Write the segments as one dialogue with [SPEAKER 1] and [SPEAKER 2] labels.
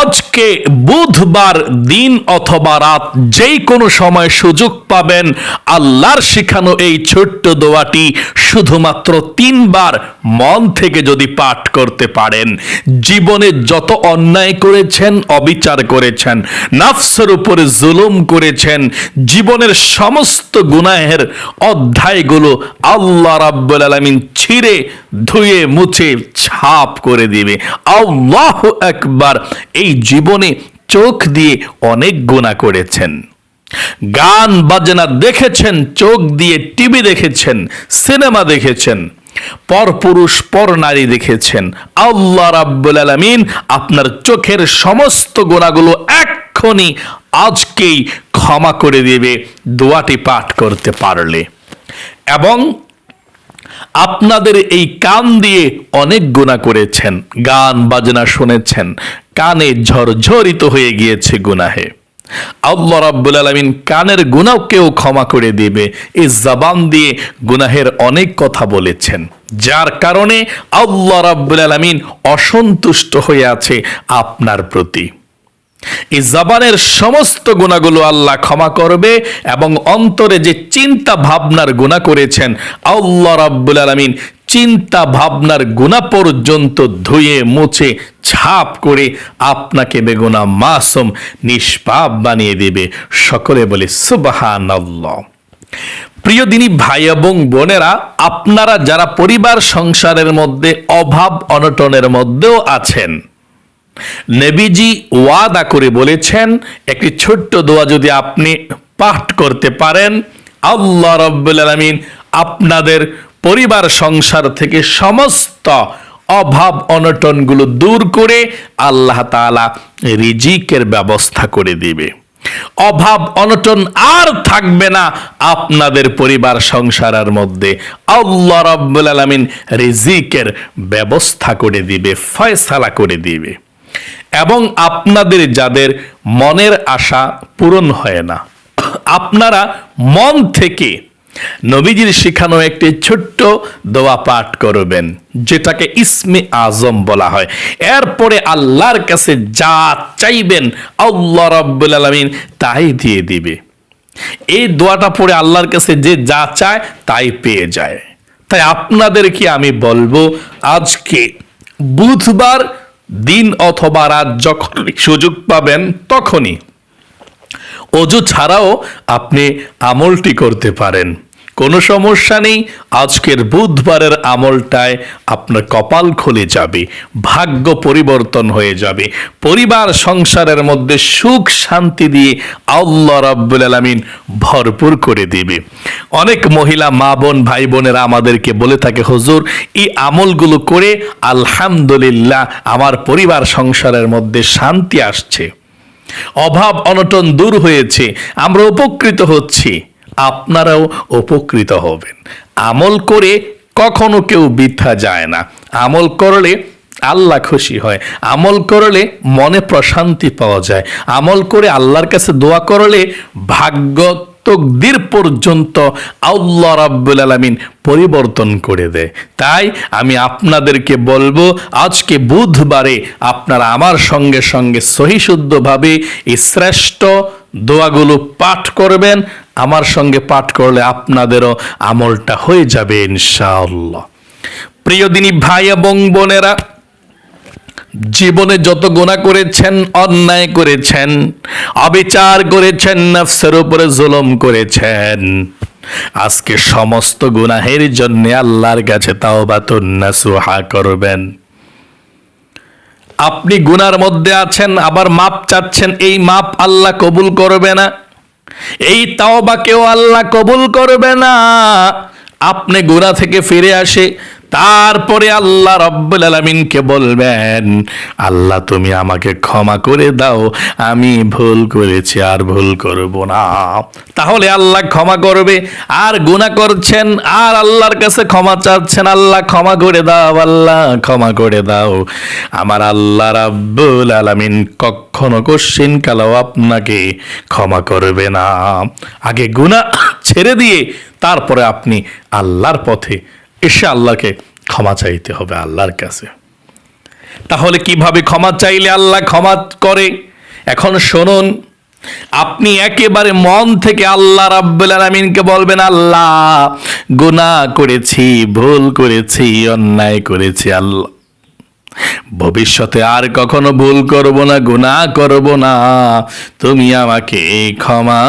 [SPEAKER 1] আজকে বুধবার দিন অথবা রাত যেই কোনো সময় সুযোগ পাবেন আল্লাহর শিখানো এই ছোট্ট দোয়াটি শুধুমাত্র তিনবার মন থেকে যদি পাঠ করতে পারেন। জীবনে যত অন্যায় করেছেন, অবিচার করেছেন, নাফসের উপরে জুলুম করেছেন, জীবনের সমস্ত গুনাহের অধ্যায়গুলো আল্লাহ রাব্বুল আলামিন ছিঁড়ে, ধুয়ে, মুছে, ছাপ করে দিবে। আল্লাহ একবার এই জীবনে চোখ দিয়ে অনেক গুণা করেছেন। গান, বাজনা দেখেছেন, চোখ দিয়ে টিভি দেখেছেন, সিনেমা দেখেছেন, পরপুরুষ পর নারী দেখেছেন। আল্লাহ রাব্বুল আলামিন আপনার চোখের সমস্ত গুণাগুলো এক্ষুনি আজকেই ক্ষমা করে দেবে, দোয়াটি পাঠ করতে পারলে। এবং আপনাদের এই কান দিয়ে অনেক গুণা করেছেন, গান, বাজনা শুনেছেন, কানে ঝরঝরিত হয়ে গিয়েছে গুনাহে। আল্লাহ রাব্বুল আলামিন কানের গুনাহকেও ক্ষমা করে দিবে, এই জবান দিয়ে গুনাহের অনেক কথা বলেছেন। যার কারণে আল্লাহ রাব্বুল আলামিন অসন্তুষ্ট হয়ে আছে আপনার প্রতি। এই জবানের সমস্ত গুণাগুলো আল্লাহ ক্ষমা করবে এবং অন্তরে যে চিন্তা ভাবনার গুণা করেছেন, আল্লাহ রাব্বুল আলামিন চিন্তা ভাবনার গুণা পর্যন্ত ধুয়ে, মুছে, ছাপ করে আপনাকে বেগুনা মাসুম, নিষ্পাপ বানিয়ে দেবে। সকলে বলে সুবাহান প্রিয় দিনী ভাই এবং বোনেরা, আপনারা যারা পরিবার সংসারের মধ্যে, অভাব অনটনের মধ্যেও আছেন নবীজি ওয়াদা করে বলেছেন, একটি ছোট্ট দোয়া যদি আপনি পাঠ করতে পারেন, আল্লাহ রব্বুল আলমিন আপনাদের পরিবার, সংসার থেকে সমস্ত অভাব অনটনগুলো দূর করে আল্লাহ তাআলা রিজিকের ব্যবস্থা করে দিবে। অভাব, অনটন আর থাকবে না আপনাদের পরিবার, সংসারের মধ্যে। আল্লাহ রাব্বুল আলামিন রিজিকের ব্যবস্থা করে দিবে, ফয়সালা করে দিবে। এবং আপনাদের যাদের মনের আশা পূরণ হয় না, আপনারা মন থেকে নবীজির শিখানো একটি ছোট্ট দোয়া পাঠ করবেন, যেটাকে ইসমে আজম বলা হয়। এরপরে আল্লাহর কাছে যা চাইবেন আল্লাহ রাব্বুল আলামিন তাই দিয়ে দিবে। এই দোয়াটা পড়ে আল্লাহর কাছে যে যা চায় তাই পেয়ে যায়। তাই আপনাদেরকে আমি বলব, আজকে বুধবার দিন অথবা রাত যখন সুযোগ পাবেন তখনই। অজু ছাড়াও আপনি আমলটি করতে পারেন। কোনো সমস্যা নেই। আজকের বুধবারের আমলটায় আপনার কপাল খুলে যাবে, ভাগ্য পরিবর্তন হয়ে যাবে। পরিবার সংসারের মধ্যে সুখ শান্তি দিয়ে আল্লাহ রাব্বুল আলামিন ভরপুর করে দিবে। অনেক মহিলা মা বোন, ভাই বোনেরা আমাদেরকে বলে থাকে, হুজুর, এই আমলগুলো করে আলহামদুলিল্লাহ আমার পরিবার সংসারের মধ্যে শান্তি আসছে। অভাব অনটন দূর হয়েছে, আমরা উপকৃত হচ্ছি। আপনারাও উপকৃত হবেন। আমল করে কখনো কেউ বৃথা যায় না। আমল করলে আল্লাহ খুশি হয়। আমল করলে মনে প্রশান্তি পাওয়া যায়। আমল করে আল্লাহর কাছে দোয়া করলে ভাগ্য তকদির পর্যন্ত আল্লাহ রাব্বুল আলামিন পরিবর্তন করে দেয়। তাই আমি আপনাদেরকে বলব, আজকে বুধবারে আপনারা আমার সঙ্গে সঙ্গে সহিশুদ্ধভাবে এই শ্রেষ্ঠ দোয়াগুলো পাঠ করবেন, আমার সঙ্গে পাঠ করলে আপনাদেরও আমলটা হয়ে যাবে ইনশাআল্লাহ। প্রিয় দিনী ভাই এবং বোনেরা, জীবনে যত গুণা করেছেন, অন্যায় করেছেন, অবিচার করেছেন, নফসের উপরে জুলুম করেছেন, আজকে সমস্ত গুনাহের জন্য আল্লাহর কাছে তাওবাতুন্না সুহা করবেন। আপনি গুনার মধ্যে আছেন, আবার মাপ চাচ্ছেন, এই মাপ আল্লাহ কবুল করবে না। এই তাওবাকেও আল্লাহ কবুল করবে না। আপনি গুনা থেকে ফিরে আসে তারপরে আল্লাহ রব্বুল আলমিনকে বলবেন, আল্লাহ, তুমি আমাকে ক্ষমা করে দাও। আমি ভুল করেছি, আর ভুল করব না। তাহলে আল্লাহ ক্ষমা করবে, আর গুনাহ করছেন, আর আল্লাহর কাছে ক্ষমা চাচ্ছেন। আল্লাহ, ক্ষমা করে দাও, আল্লাহ, ক্ষমা করে দাও। আমার আল্লাহ রাব্বুল আলামিন কখনো কোশ্চিন কালাও আপনাকে ক্ষমা করবে না। আগে গুনাহ ছেড়ে দিয়ে, তারপরে আপনি আল্লাহর পথে এসে আল্লাহকে ক্ষমা চাইতে হবে আল্লাহর কাছে। তাহলে কীভাবে ক্ষমা চাইলে আল্লাহ ক্ষমা করে? এখন শুনুন, আপনি একেবারে মন থেকে আল্লাহ রাব্বুল আলামিনকে বলবেন, আল্লাহ, গুনাহ করেছি, ভুল করেছি, অন্যায় করেছি, আল্লাহ ভবিষ্যতে আর কখনো ভুল করব না গুণা করব না। তুমি আমাকে ক্ষমা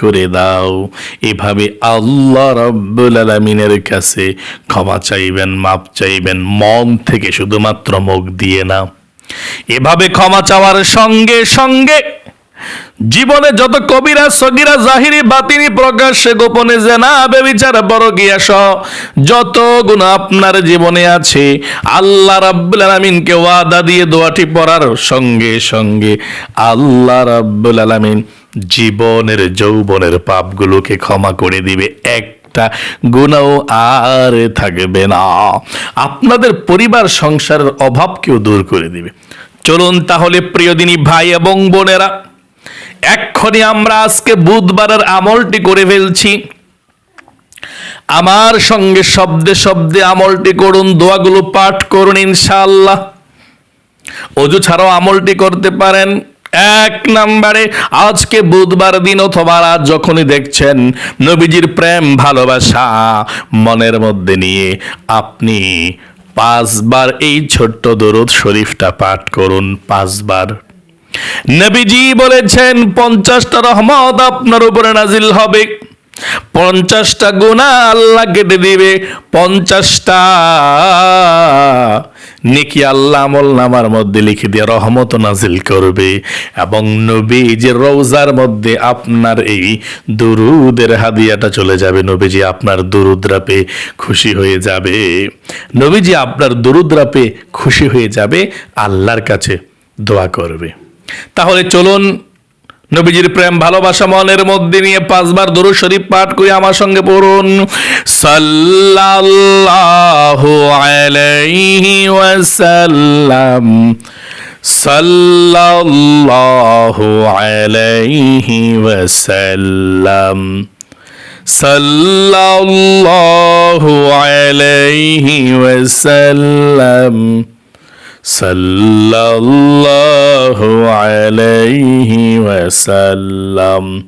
[SPEAKER 1] করে দাও। এভাবে আল্লাহ রব্বুল আলমিনের কাছে ক্ষমা চাইবেন মাপ চাইবেন, মন থেকে শুধুমাত্র মুখ দিয়ে না। এভাবে ক্ষমা চাওয়ার সঙ্গে সঙ্গে জীবনে যত কবিরা, সগিরা, জাহিরি, বাতিনি প্রকাশ্যে গোপনে জেনা, বেবিচার বড় গিয়াস যত গুণ আপনার জীবনে আছে, আল্লাহ রাব্বুল আলামিনকে ওয়াদা দিয়ে দোয়াটি পড়ার সঙ্গে সঙ্গে আল্লাহ রাব্বুল আলামিন জীবনের, যৌবনের পাপগুলোকে ক্ষমা করে দিবে। একটা গুণাও আর থাকবে না। আপনাদের পরিবার, সংসারের অভাবকেও দূর করে দিবে। চলুন তাহলে প্রিয়দিনী ভাই এবং বোনেরা এক্ষণে আমরা আজকে বুধবারের আমলটি করে ফেলছি। আমার সঙ্গে শব্দে শব্দে আমলটি করুন, দোয়াগুলো পাঠ করুন ইনশাআল্লাহ। অজু ছাড়াও আমলটি করতে পারেন। এক নম্বরে, আজকে বুধবার দিন অথবা রাত যখনই দেখছেন নবীজির প্রেম, ভালোবাসা মনের মধ্যে নিয়ে আপনি পাঁচবার এই ছোট্ট দরুদ শরীফটা পাঠ করুন, পাঁচবার। নবীজি বলেছেন, পঞ্চাশটা রহমত আপনার উপরে নাজিল হবে। পঞ্চাশটা গুণা আল্লাহ কেটে দিবে। পঞ্চাশটা নেকি আল্লাহ আমল নামার মধ্যে লিখে দিয়ে রহমত নাজিল করবে। এবং নবী যে রৌজার মধ্যে আপনার এই দুরুদের হাদিয়াটা চলে যাবে। নবীজি আপনার দুরুদ্রাপে খুশি হয়ে যাবে। নবীজি আপনার দুরুদ্রাপে খুশি হয়ে যাবে। আল্লাহর কাছে দোয়া করবে। তাহলে চলুন, নবীজির প্রেম, ভালোবাসা মনের মধ্যে নিয়ে পাঁচবার দরুদ শরীফ পাঠ করে আমার সঙ্গে পড়ুন। সাল্লাল্লাহু আলাইহি ওয়াসাল্লাম। সাল্লাল্লাহু ওয়াসাল্লাম। ওয়াসাল্লাম। সাল্লাল্লাহু sallam ওয়াসাল্লাম।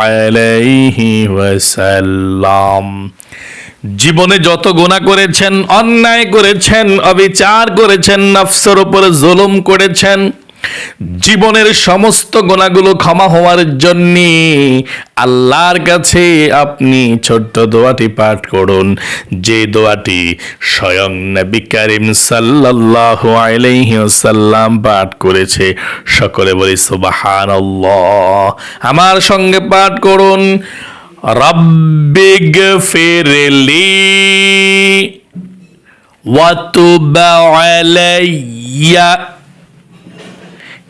[SPEAKER 1] alayhi wa ওয়াসাল্লাম। জীবনে যত গোনা করেছেন, অন্যায় করেছেন, অবিচার করেছেন, নফসের উপরে জুলুম করেছেন জীবনের সমস্ত গোনাগুলো ক্ষমা হওয়ার জন্য আল্লাহর কাছে আপনি ছোট্ট দোয়াটি পাঠ করুন। যে দোয়াটি স্বয়ং নবী করিম সাল্লাল্লাহু আলাইহি ওয়াসাল্লাম পাঠ করেছে, সকলে বলি সুবহানাল্লাহ। আমার সঙ্গে পাঠ করুন রব্বিগ ফিরলি ওয়াতুব আলাইয়া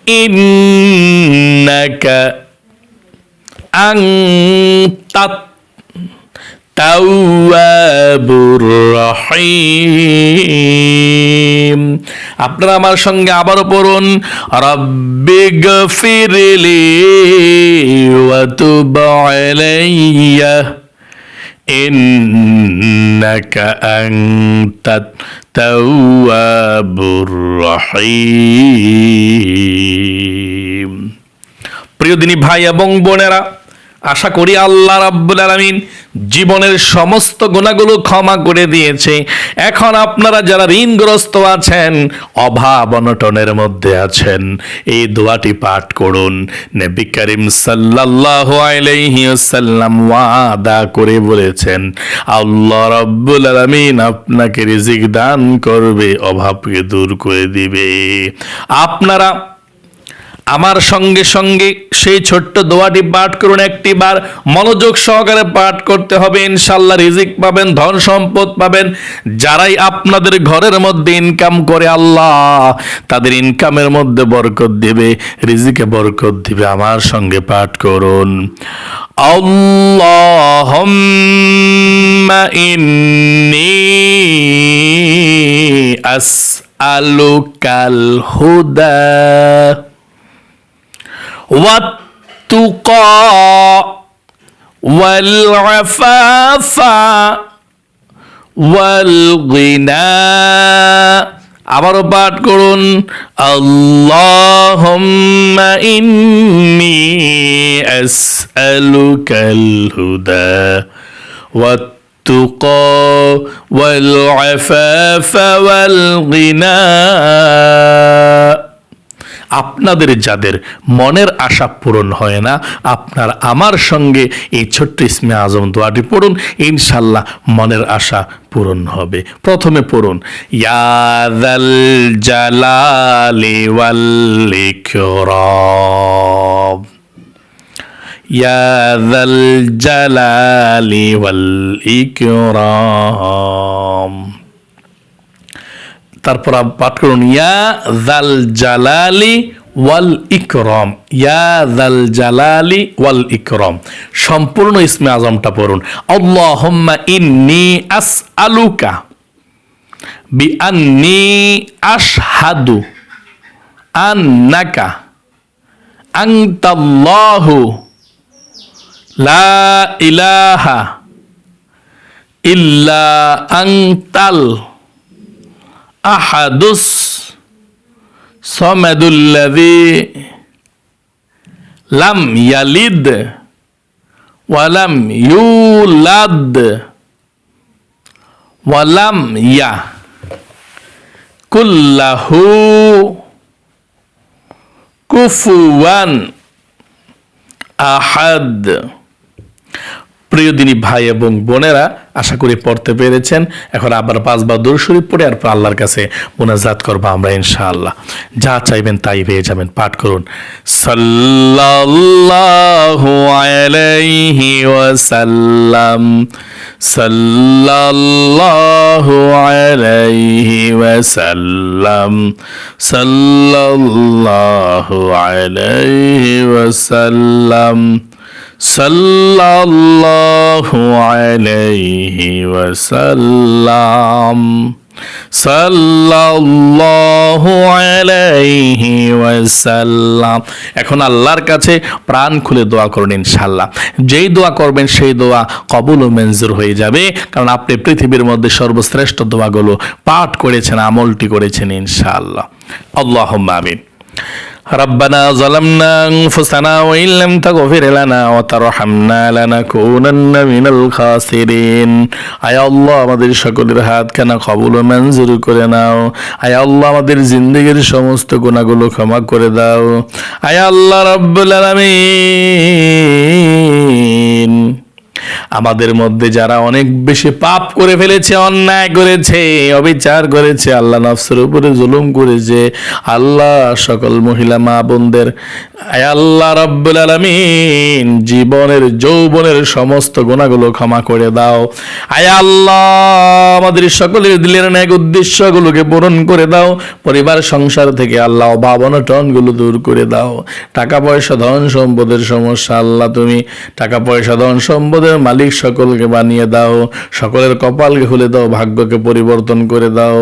[SPEAKER 1] ইন্নাকা আংতাত তাওয়াবুর রহিম আপনারা আমার সঙ্গে আবারও পড়ুন রব্বিগ ফিরলি ওয়া তুব আলাইয়া। إنك أنت التواب الرحيم প্রিয় দিনী ভাই এবং বোনেরা আশা করি আল্লাহ রাব্বুল আলামিন জীবনের সমস্ত গুণাগুলো ক্ষমা করে দিয়েছে। এখন আপনারা যারা ঋণগ্রস্ত আছেন, অভাব অনটনের মধ্যে আছেন, এই দোয়াটি পাঠ করুন। নবী করিম সাল্লাল্লাহু আলাইহি ওয়াসাল্লাম ওয়াদা করে বলেছেন, আল্লাহ রাব্বুল আলামিন আপনাকে রিজিক দান করবে, অভাবকে দূর করে দিবে। আপনারা আমার সঙ্গে সঙ্গে সেই ছোট্ট দোয়াটি পাঠ করুন একটি বার। মনোযোগ সহকারে পাঠ করতে হবে, ইনশাল্লাহ রিজিক পাবেন, ধন সম্পদ পাবেন। যারাই আপনাদের ঘরের মধ্যে ইনকাম করে, আল্লাহ তাদের ইনকামের মধ্যে বরকত দিবে, রিজিকে বরকত দিবে। আমার সঙ্গে পাঠ করুন। আল্লাহুম্মা ইন্নী আসআলুকাল হুদা। والتقى والعفاف والغنى আবারও পাঠ করুন আল্লাহুম্মা ইন্নি আসআলুকাল হুদা والتقى والعفاف والغنى আপনাদের যাদের মনের আশা পূরণ হয় না, আপনার আমার সঙ্গে এই ছোট্ট ইসমে আজম দোয়াটি পড়ুন, ইনশাল্লাহ মনের আশা পূরণ হবে। প্রথমে পড়ুন ইয়াদাল জালালি ওয়াল ইকরাম। ইয়াদাল জালালি ওয়াল ইকরাম। তারপর পাঠ করুন, ইয়া জাল জালালি ওয়াল ইকরম, ইয়া জাল জালালি ওয়াল ইকরম। সম্পূর্ণ ইসমে আজমটা পড়ুন, আল্লাহুম্মা ইন্নি আসআলুকা বিআন্নি আশহাদু আন্নাকা আনতাল্লাহু লা ইলাহা ইল্লা আনতাল আহাদুস সমাদুল্লাযী লাম ইয়ালিদ ওয়ালাম ইউলাদ ওয়ালাম ইয়া কুল্লাহু কুফুয়ান আহাদ প্রিয় দিনী ভাই এবং বোনেরা, আশা করি পড়তে পেরেছেন। এখন আবার পাঁচবার দূর শরীফ পড়ে, আর আল্লাহর কাছে মোনাজাত করব আমরা ইনশাআল্লাহ। যা চাইবেন তাই পেয়ে যাবেন, পাঠ করুন। সাল্লাল্লাহু আলাইহি ওয়াসাল্লাম, সাল্লাল্লাহু আলাইহি ওয়াসাল্লাম, সাল্লাল্লাহু আলাইহি ওয়াসাল্লাম। সাল্লাল্লাহু আলাইহি ওয়াসাল্লাম। সাল্লাল্লাহু আলাইহি ওয়াসাল্লাম। এখন আল্লাহর কাছে প্রাণ খুলে দোয়া করুন ইনশাআল্লাহ। যেই দোয়া করবেন সেই দোয়া কবুল ও মঞ্জুর হয়ে যাবে। কারণ আপনি পৃথিবীর মধ্যে সর্বশ্রেষ্ঠ দোয়াগুলো পাঠ করেছেন, আমলটি করেছেন ইনশাআল্লাহ। আল্লাহুম্মা আমিন। ربنا ظلمنا أنفسنا وإن لم تغفر لنا وترحمنا لنكونن من الخاسرين আয় আল্লাহ আমাদের সকলের হাত খানা কবুল ও মঞ্জুর করে নাও আয় আল্লাহ আমাদের জিন্দগির সমস্ত গুণাগুলো ক্ষমা করে দাও আয় আল্লাহ রব্বুল আলামিন আমাদের মধ্যে যারা অনেক বেশি পাপ করে ফেলেছে, অন্যায় করেছে, অবিচার করেছে, আল্লাহ নফসের উপরে জুলুম করেছে, আল্লাহ সকল মহিলা মা বোনদের আল্লাহ রব্বুল আলামিন জীবনের, যৌবনের সমস্ত গুণাগুলো ক্ষমা করে দাও। আয় আল্লাহ, আমাদের সকলের দিলের ন্যাক উদ্দেশ্যগুলোকে পূরণ করে দাও। পরিবার, সংসার থেকে আল্লাহ অভাব অনটনগুলো দূর করে দাও। টাকা পয়সা, ধন সম্পদের সমস্যা, আল্লাহ তুমি টাকা পয়সা, ধন সম্পদের মালিক সকলকে বানিয়ে দাও, সকলের কপালকে খুলে দাও, ভাগ্যকে পরিবর্তন করে দাও।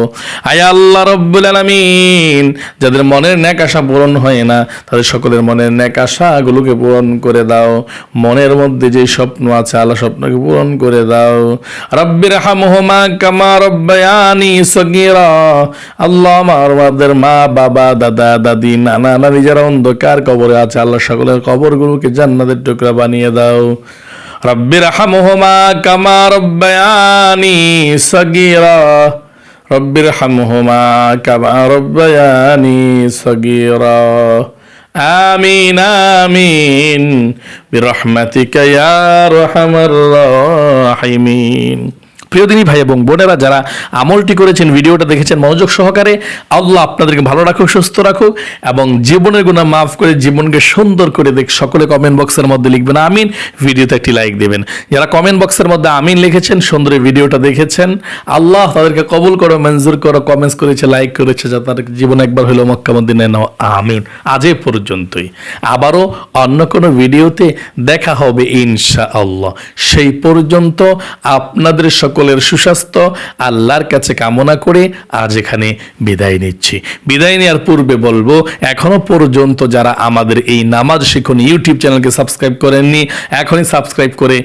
[SPEAKER 1] আয় আল্লাহ রব্বুল আলামিন, যাদের মনের ন্যাক আশা পূরণ হয় না, তাদের সকলের মনের ন্যাক আশাগুলোকে পূরণ করে দাও। মনের মধ্যে যে স্বপ্ন আছে, আল্লাহ স্বপ্নকে পূরণ করে দাও। রব্বির হামহুমা কামা রব্বায়ানি সগীরা, আল্লাহ আমাদের মা, বাবা, দাদা, দাদি, নানা, নানি, যারা অন্ধকার কবরে আছে, আল্লাহ সকলের কবরগুলোকে জান্নাতের টুকরা বানিয়ে দাও। রব্বির হামহুমা কামা রব্বায়ানি সগীরা। রব্বির হামহুমা কামা রব্বায়ানি সগীরা। আমিন আমিন। বিরহমাতিকা ইয়া আরহামার রাহিমিন। প্রিয় দিনী ভাই এবং বোনেরা, যারা আমলটি করেছেন, ভিডিওটা দেখেছেন, মনোযোগ সহকারে, আল্লাহ আপনাদেরকে ভালো রাখুক, সুস্থ রাখুক এবং জীবনের গুণা মাফ করে, জীবনকে সুন্দর করে দেখ। সকলে কমেন্ট বক্সের মধ্যে লিখবেন, আমিন। ভিডিওতে একটি লাইক দেবেন। যারা কমেন্ট বক্সের মধ্যে আমিন লিখেছেন, সুন্দর ভিডিওটা দেখেছেন। আল্লাহ তাদেরকে কবুল করো, মঞ্জুর করো কমেন্টস করেছে লাইক করেছে, যা তাদের জীবন একবার হলো মক্কা, মদিনায়। নাও, আমিন। আজ পর্যন্তই। আবারও অন্য কোনো ভিডিওতে দেখা হবে ইনশা আল্লাহ সেই পর্যন্ত আপনাদের সকল সকলের সুস্বাস্থ্য, আল্লাহর কাছে কামনা করে আজ এখানে বিদায় নিচ্ছি। বিদায় নেওয়ার পূর্বে বলব, এখনও পর্যন্ত যারা আমাদের এই নামাজ শিখুন, ইউটিউব চ্যানেলকে সাবস্ক্রাইব করেননি, এখনই সাবস্ক্রাইব করে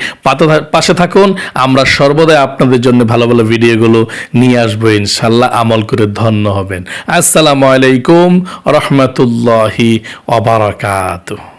[SPEAKER 1] পাশে থাকুন। আমরা সর্বদাই আপনাদের জন্য ভালো ভালো ভিডিওগুলো নিয়ে আসব, ইনশাল্লাহ আমল করে ধন্য হবেন। আসসালামু আলাইকুম, রহমতুল্লাহি অবরাকাতুহ